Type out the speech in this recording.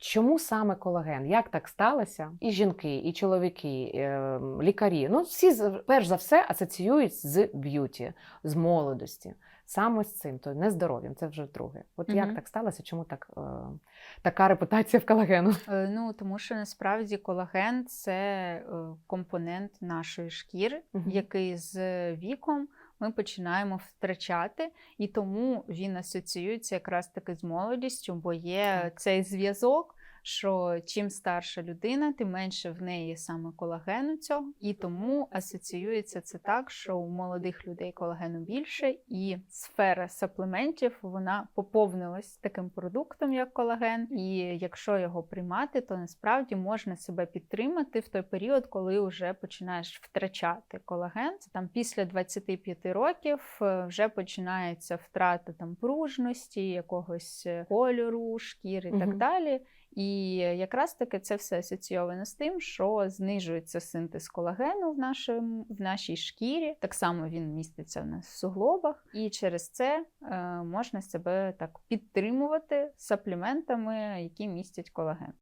Чому саме колаген? Як так сталося? І жінки, і чоловіки, е, лікарі. Ну, всі перш за все асоціюють з б'юті, з молодості. Саме з цим, то не здоров'ям, це вже друге. От як Мгм. так сталося? Чому так, е, така репутація в колагену? Е, Ну, тому що насправді колаген це е, компонент нашої шкіри, Мгм. який з віком ми починаємо втрачати, і тому він асоціюється якраз таки з молодістю, бо є Так. цей зв'язок. Що чим старша людина, тим менше в неї саме колагену цього, і тому асоціюється це так, що у молодих людей колагену більше, і сфера саплементів вона поповнилась таким продуктом, як колаген. І якщо його приймати, то насправді можна себе підтримати в той період, коли вже починаєш втрачати колаген. Це там після 25 років е, вже починається втрата там пружності, якогось е, кольору шкіри і так далі. І якраз таки це все асоційовано з тим, що знижується синтез колагену в, нашому, в нашій шкірі. Так само він міститься в нас в суглобах, і через це е, можна себе так підтримувати сапліментами, які містять колаген.